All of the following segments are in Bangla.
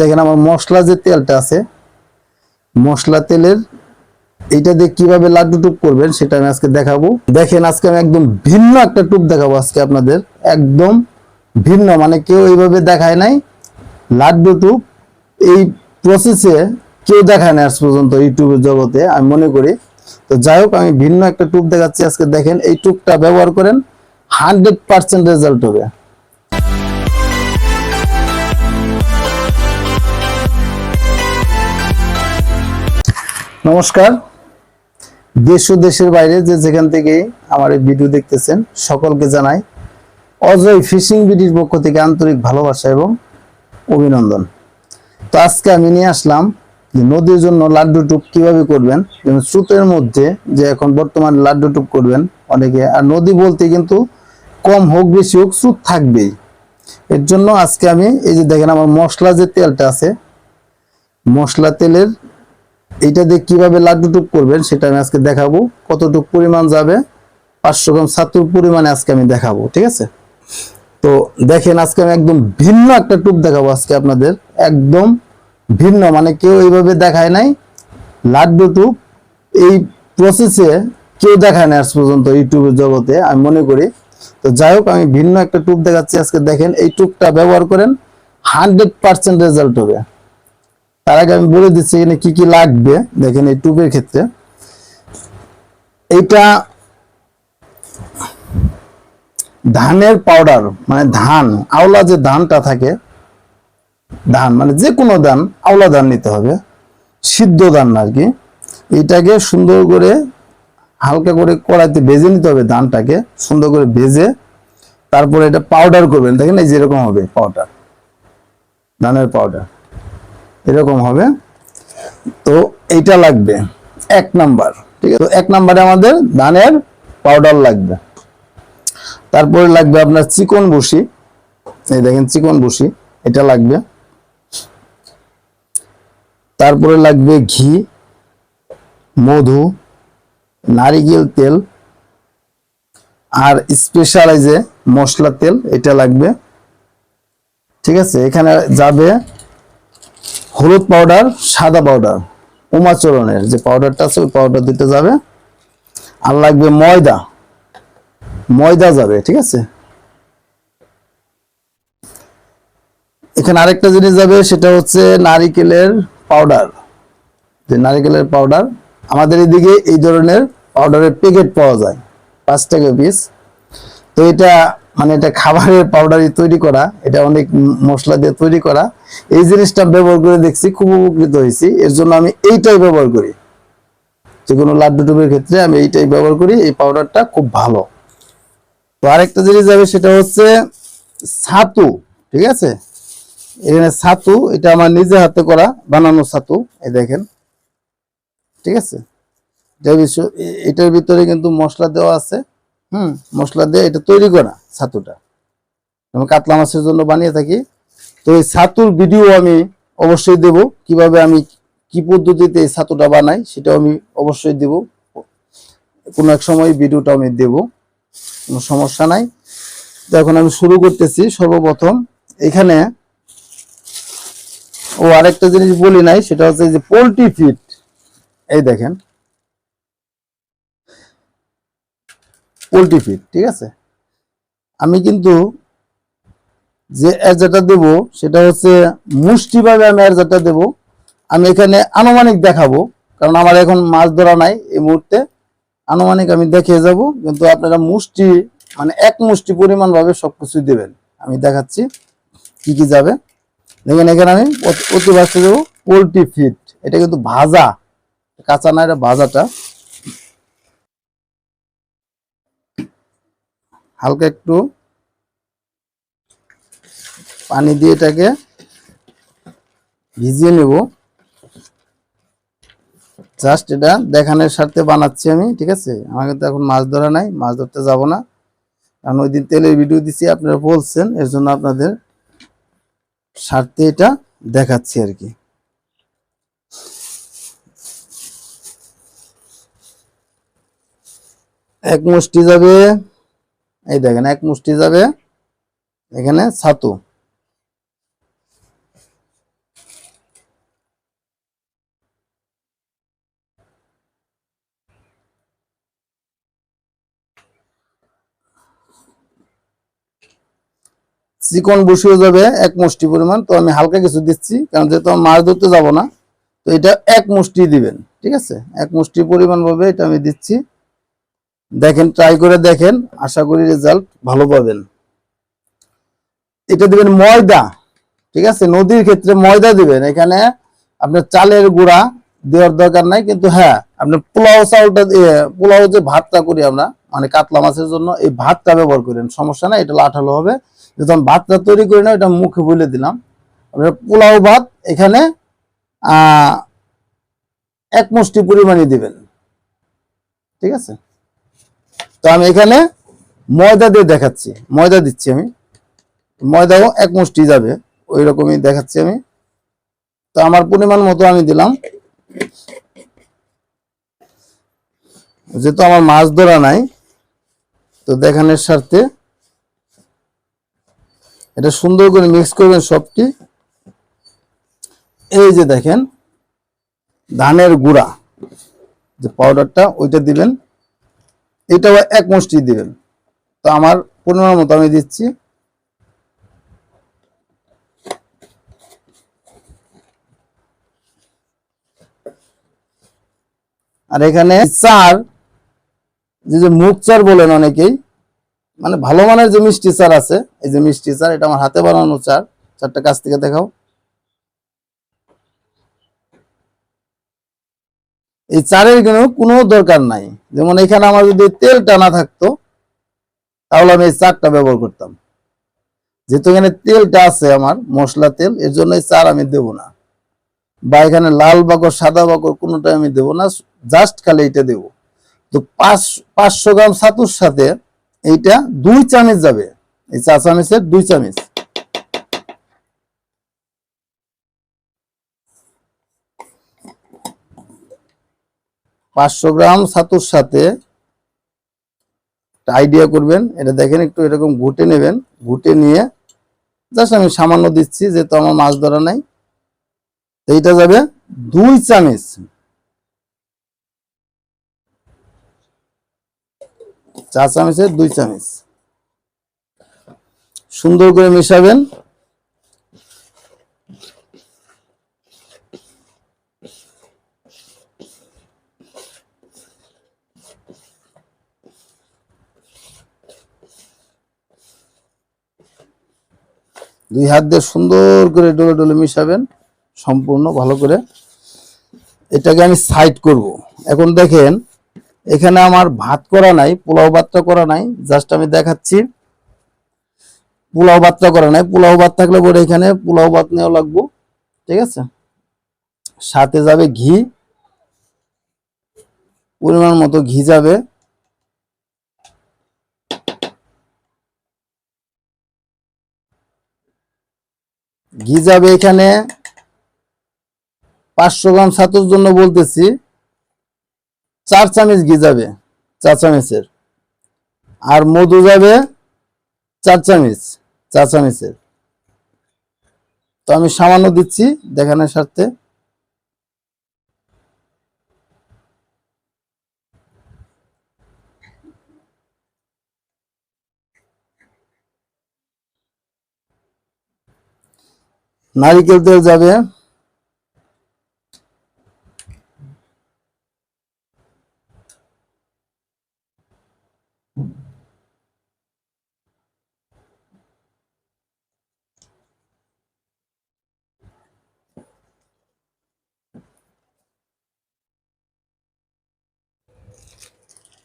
দেখেন আমার মশলা যে তেলটা আছে, মশলা তেলের এইটা দিয়ে কীভাবে লাড্ডু টুপ করবেন সেটা আমি আজকে দেখাবো। দেখেন আজকে আমি একদম ভিন্ন একটা টুপ দেখাবো আজকে আপনাদের, একদম ভিন্ন মানে কেউ এইভাবে দেখায় নাই। লাড্ডু টুপ, এই প্রসেসে কেউ দেখায় না আজ পর্যন্ত ইউটিউবের জগতে, আমি মনে করি। তো যাই হোক, আমি ভিন্ন একটা টুপ দেখাচ্ছি আজকে, দেখেন এই টুপটা ব্যবহার করেন হান্ড্রেড পার্সেন্ট রেজাল্ট হবে। নমস্কার। দেশ ও দেশের বাইরে যে যেখান থেকে আমার এই ভিডিও দেখতেছেন, সকলকে জানাই অজয় ফিশিং বিডির পক্ষ থেকে আন্তরিক ভালোবাসা এবং অভিনন্দন। তো আজকে আমি নিয়ে আসলাম যে নদীর জন্য লাড্ডু টুপ কীভাবে করবেন যেমন স্রোতের মধ্যে যে এখন বর্তমানে লাড্ডু টুপ করবেন অনেকে। আর নদী বলতে কিন্তু কম হোক, বেশি হোক, স্রোত থাকবেই। এর জন্য আজকে আমি, এই যে দেখেন আমার মশলা যে তেলটা আছে, মশলা তেলের এইটা দিয়ে কীভাবে লাড্ডু টুপ করবেন সেটা আমি আজকে দেখাবো। কতটুক পরিমাণ যাবে? পাঁচশো গ্রাম ছাত্র পরিমাণে আজকে আমি দেখাবো, ঠিক আছে? তো দেখেন আজকে আমি একদম ভিন্ন একটা টুপ দেখাবো আজকে আপনাদের। একদম ভিন্ন মানে কেউ এইভাবে দেখায় নাই। লাড্ডু টুপ এই প্রসেসে কেউ দেখায় না আজ পর্যন্ত ইউটিউবের জগতে, আমি মনে করি। তো যাই হোক, আমি ভিন্ন একটা টুপ দেখাচ্ছি আজকে। দেখেন এই টুপটা ব্যবহার করেন হান্ড্রেড পার্সেন্ট রেজাল্ট হবে। তার আগে আমি বলে দিচ্ছি এখানে কি কি লাগবে, দেখেন এই টুপের ক্ষেত্রে। এইটা ধানের পাউডার মানে ধান, আওলা যে ধানটা থাকে, ধান মানে যে কোনো ধান, আওলা ধান নিতে হবে, সিদ্ধ ধান আর কি। এইটাকে সুন্দর করে হালকা করে কড়াইতে ভেজে নিতে হবে ধানটাকে, সুন্দর করে ভেজে তারপরে এটা পাউডার করবেন। দেখেন এই যেরকম হবে পাউডার ধানের পাউডার এরকম হবে। তো এইটা লাগবে এক নাম্বার, ঠিক আছে? এক নাম্বারে আমাদের ধানের পাউডার লাগবে। তারপরে লাগবে আপনার চিকন বসি এই দেখেন চিকন বসি এটা লাগবে। তারপরে লাগবে ঘি, মধু, নারিকেল তেল, আর স্পেশালাইজে মশলা তেল, এটা লাগবে। ঠিক আছে? এখানে যাবে হলুদ পাউডার সাদা পাউডার উমাচরণের যে পাউডারটা আছে, ওই পাউডার দিতে যাবে। আর লাগবে ময়দা। ময়দা যাবে, ঠিক আছে? এখানে আরেকটা জিনিস যাবে, সেটা হচ্ছে নারিকেলের পাউডার যে নারিকেলের পাউডার আমাদের এদিকে এই ধরনের পাউডারের প্যাকেট পাওয়া যায়, পাঁচ টাকা পিস তো এটা মানে এটা খাবারের পাউডারই তৈরি করা, এটা অনেক মশলা দিয়ে তৈরি করা। এই জিনিসটা ব্যবহার করে দেখছি, খুব উপকৃত হয়েছি। এর জন্য আমি এইটাই ব্যবহার করি। যে কোনো লাড্ডু টুবের ক্ষেত্রে আমি এইটাই ব্যবহার করি, এই পাউডারটা খুব ভালো। তো আরেকটা জিনিস যাবে সেটা হচ্ছে ছাতু, ঠিক আছে? এখানে ছাতু, এটা আমার নিজে হাতে করা, বানানো ছাতু, এই দেখেন। ঠিক আছে? এটার এটার ভিতরে কিন্তু মশলা দেওয়া আছে। হুম, মশলা দিয়ে এটা তৈরি করা। ছাতুটা। আমি কাতলা মাছের জন্য বানিয়ে থাকি। তো এই ছাতুর ভিডিও আমি অবশ্যই দেব। কীভাবে আমি কি পদ্ধতিতে এই ছাতুটা বানাই সেটাও আমি অবশ্যই দেব। কোনো এক সময় ভিডিওটা আমি দেব। কোনো সমস্যা নাই। তো এখন আমি শুরু করতেছি সর্বপ্রথম। এখানে ও আরেকটা জিনিস বলি নাই, সেটা হচ্ছে যে পোলট্রি ফিট এই দেখেন। পোলট্রি ফিট ঠিক আছে? আমি কিন্তু যে এরজাটা দেব, সেটা হচ্ছে মুষ্টিভাবে আমি এরজাটা দেব। আমি এখানে আনুমানিক দেখাবো, কারণ আমার এখন মাছ ধরা নাই এই মুহূর্তে। আনুমানিক আমি দেখিয়ে যাব, কিন্তু আপনারা মুষ্টি মানে এক মুষ্টি পরিমাণ ভাবে সবকিছু দেবেন। আমি দেখাচ্ছি কি কি যাবে। দেখেন এখানে আমি অতি- অতি দেবো পোলট্রি ফিট এটা কিন্তু ভাজা, কাঁচা না, এটা ভাজাটা। হালকা একটু পানি দিয়ে এটাকে ভিজিয়ে নেব। জাস্ট এটা দেখানোর স্বার্থে বানাচ্ছি আমি, ঠিক আছে? আমাকে তো এখন মাছ ধরা নাই, মাছ ধরতে যাব না। কারণ ওই দিন তেলের ভিডিও দিছি, আপনারা বলছেন, এর জন্য আপনাদের স্বার্থে এটা দেখাচ্ছি আর কি। এক মুষ্টি যাবে। এই দেখেন, এক মুষ্টি যাবে এখানে ছাতু। চিকন বসিও যাবে এক মুষ্টি পরিমাণ, তো আমি হালকা কিছু দিচ্ছি, কারণ যেহেতু মাছ ধরতে যাব না, তো এটা এক মুষ্টি দিবেন, ঠিক আছে? এক মুষ্টি পরিমাণ ভাবে এটা আমি দিচ্ছি। দেখেন ট্রাই করে দেখেন, আশা করি রেজাল্ট ভালো পাবেন। এটা দিবেন ময়দা, ঠিক আছে? নদীর ক্ষেত্রে ময়দা দিবেন। এখানে আপনার চালের গুঁড়া দেওয়ার দরকার নাই, কিন্তু হ্যাঁ আপনি পোলাও চাউলটা পোলাও যে ভাতটা করি আমরা মানে কাতলা মাছের জন্য, এই ভাতটা ব্যবহার করেন। সমস্যা নাই, এটা লাঠালো হবে। যখন ভাতটা তৈরি করি না, এটা মুখে বলে দিলাম। আপনার পোলাও ভাত এখানে, আহ, এক মুষ্টি পরিমাণে দিবেন। ঠিক আছে? তো আমি এখানে ময়দা দিয়ে দেখাচ্ছি, ময়দা দিচ্ছি আমি। ময়দাও এক মুষ্টি যাবে ওই রকমই দেখাচ্ছি আমি। তো আমার পরিমাণ মতো আমি দিলাম। যেহেতু আমার মাছ ধরা নাই, তো দেখানোর স্বার্থে এটা সুন্দর করে মিক্স করবেন সবটি। এই যে দেখেন, ধানের গুঁড়া, যে পাউডারটা ওইটা দিবেন। এটাও এক মুষ্টি দিবেন। তো আমার পরিমাণ মতো আমি দিচ্ছি। আর এখানে চার যে যে মুখ চার বলেন অনেকেই মানে ভালো মানের যে মিষ্টি চার আছে, এই যে মিষ্টি চার এটা আমার হাতে বানানো চার চারটা কাছ থেকে দেখাও। এই চারের কিন্তু কোনো দরকার নাই। যেমন এখানে আমার যদি তেল টানা থাকতো, তাহলে আমি এই চারটা ব্যবহার করতাম। যেহেতু এখানে তেলটা আছে আমার, মশলা তেল, এর জন্য এই চার আমি দেব না। বা এখানে লাল বাকর সাদা বাকর কোনোটাই আমি দেব না, জাস্ট খালি এটা দেব। তো পাঁচ পাঁচশো গ্রাম ছাতুর সাথে এইটা দুই চামচ যাবে। এই চা চামচের দুই চামচ। পাঁচশো গ্রাম ছাতুর সাথে আইডিয়া করবেন। এটা দেখেন, একটু এরকম ঘুটে নেবেন। ঘুটে নিয়ে জাস্ট আমি সামান্য দিচ্ছি, যেহেতু আমার মাছ ধরা নাই। এইটা যাবে দুই চামচ। চা চামচের দুই চামচ। সুন্দর করে মেশাবেন। দুই হাত দিয়ে সুন্দর করে ডলে ডলে মিশাবেন, সম্পূর্ণ ভালো করে। এটাকে আমি সাইড করব। এখন দেখেন, এখানে আমার ভাত করা নাই, পোলাও ভাতটা করা নাই জাস্ট আমি দেখাচ্ছি। পোলাও ভাতটা করা নাই, পোলাও ভাত থাকলে পরে এখানে পোলাও ভাত নেওয়া লাগবো, ঠিক আছে? সাথে যাবে ঘি, পরিমাণ মতো ঘি যাবে। ঘি যাবে এখানে। পাঁচশো গ্রাম ছাতুর জন্য বলতেছি, চার চামচ ঘি যাবে, চার চামচের। আর মধু যাবে চার চামচ, চার চামচের। তো আমি সামান্য দিচ্ছি দেখানোর স্বার্থে। নারিকেল তেল যাবে।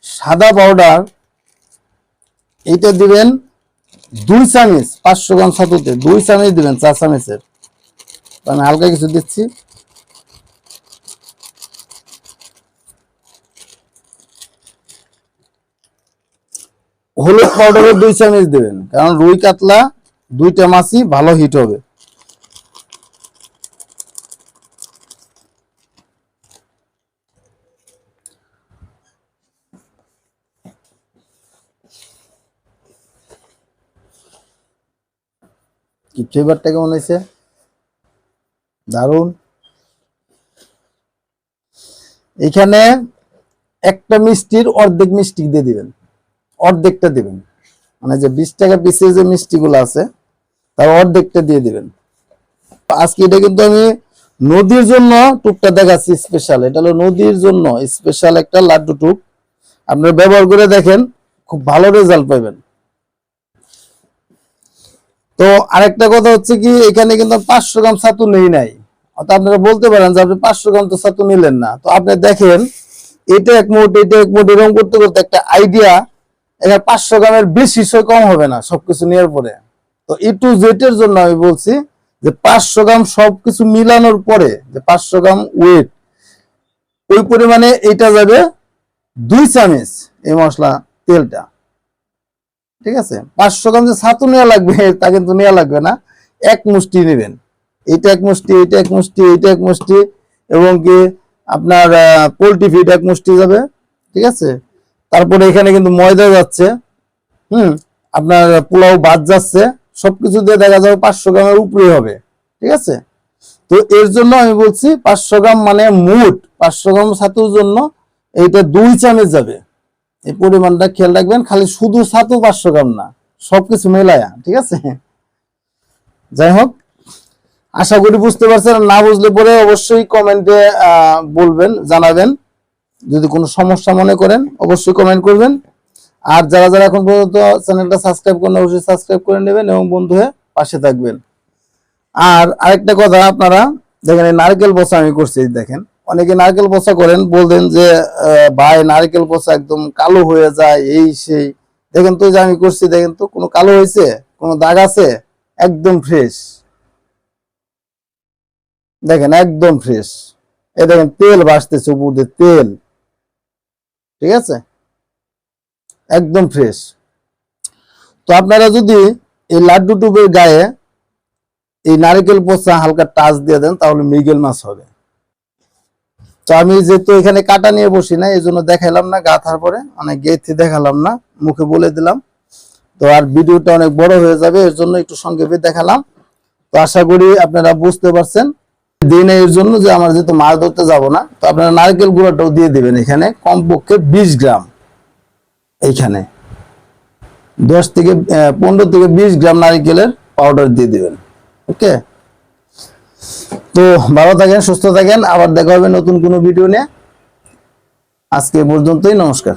সাদা পাউডার এইটা দিবেন দুই চামচ, পাঁচশো গ্রাম ছাতুতে, দুই চামচ দিবেন চার চামচের। আমি হালকা কিছু দিচ্ছি। হলুদ পাউডারও দুই চামচ দেবেন, কারণ রুই কাতলা দুইটা মাছই ভালো হিট হবে। কি ফ্লেভারটা কেমন হয়েছে? দারুণ এখানে একটা মিষ্টির অর্ধেক মিষ্টি দিয়ে দিবেন। অর্ধেকটা দিবেন। মানে যে বিশ টাকা পিসের যে মিষ্টিগুলো আছে, তার অর্ধেকটা দিয়ে দিবেন। আজকে এটা কিন্তু আমি নদীর জন্য টুকটা দেখাচ্ছি স্পেশাল এটা হলো নদীর জন্য স্পেশাল একটা লাড্ডু টুক। আপনারা ব্যবহার করে দেখেন, খুব ভালো রেজাল্ট পাবেন। তো আরেকটা কথা হচ্ছে কি, এখানে কিন্তু পাঁচশো গ্রাম ছাতু নেই নাই। আপনারা বলতে পারেন যে আপনি পাঁচশো গ্রাম তো ছাতু নিলেন না। তো আপনি দেখেন, এটা এক মোট এটা এক মোট এরকম করতে করতে একটা আইডিয়া এখানে পাঁচশো গ্রামের বেশি সই কম হবে না সবকিছু নেওয়ার পরে। তো ই টু জেটের জন্য আমি বলছি যে পাঁচশো গ্রাম সবকিছু মিলানোর পরে, যে পাঁচশো গ্রাম ওয়েট ওই পরিমাণে এটা যাবে দুই চামচ এই মশলা তেলটা। ঠিক আছে? পাঁচশো গ্রাম যে ছাতু নেওয়া লাগবে, তা কিন্তু নেওয়া লাগবে না। এক মুষ্টি নেবেন। এইটা এক মুষ্টি এইটা এক মুষ্টি এইটা এক মুষ্টি, এবং কি আপনার পোলট্রি ফিড এক মুষ্টি যাবে, ঠিক আছে? তারপরে এখানে কিন্তু ময়দা যাচ্ছে, হুম? আপনার পোলাও ভাত যাচ্ছে, সবকিছু দিয়ে দেখা যাবে পাঁচশো গ্রামের উপরে হবে, ঠিক আছে? তো এর জন্য আমি বলছি পাঁচশো গ্রাম মানে মুট পাঁচশো গ্রাম ছাতুর জন্য এইটা দুই চামচ যাবে। এই পরিমাণটা খেয়াল রাখবেন, খালি শুধু ছাতু পাঁচশো গ্রাম না, সবকিছু মেলায়া, ঠিক আছে? যাই হোক আশা করি বুঝতে পারছেন। না বুঝলে পরে অবশ্যই কমেন্টে বলবেন, জানাবেন। যদি কোনো সমস্যা মনে করেন, অবশ্যই কমেন্ট করবেন। আর যারা যারা এখন পর্যন্ত চ্যানেলটা সাবস্ক্রাইব করেন অবশ্যই সাবস্ক্রাইব করে নেবেন এবং বন্ধু হয়ে পাশে থাকবেন। আর আরেকটা কথা আপনারা, দেখেন নারকেল বসা আমি করছি দেখেন। অনেকে নারকেল বসা করেন, বলতেন যে ভাই, নারকেল বসা একদম কালো হয়ে যায়, এই সেই। দেখেন তো যে আমি করছি, দেখেন তো কোনো কালো হয়েছে, কোনো দাগ আছে, একদম ফ্রেশ দেখেন একদম ফ্রেশ এ দেখেন তেল ভাসতেছে উপর দিয়ে, তেল। ঠিক আছে? একদম ফ্রেশ তো আপনারা যদি এই লাড্ডু টুবের গায়ে এই নারকেল পোচা হালকা টাচ দিয়ে দেন, তাহলে মৃগেল মাছ হবে। তো আমি যেহেতু এখানে কাটা নিয়ে বসি না, এই জন্য দেখালাম না গাথার পরে। অনেক গেথে দেখালাম না, মুখে বলে দিলাম। তো আর ভিডিওটা অনেক বড় হয়ে যাবে, এর জন্য একটু সংক্ষেপে দেখালাম। তো আশা করি আপনারা বুঝতে পারছেন। দিন এর জন্য যে আমরা যেহেতু মাছ ধরতে যাব না, তো আপনারা নারকেল গুঁড়াটাও দিয়ে দেবেন এখানে, কমপক্ষে বিশ গ্রাম এইখানে দশ থেকে পনেরো থেকে বিশ গ্রাম নারকেলের পাউডার দিয়ে দিবেন, ওকে? তো ভালো থাকেন, সুস্থ থাকেন, আবার দেখা হবে নতুন কোনো ভিডিও নিয়ে। আজকে পর্যন্তই, নমস্কার।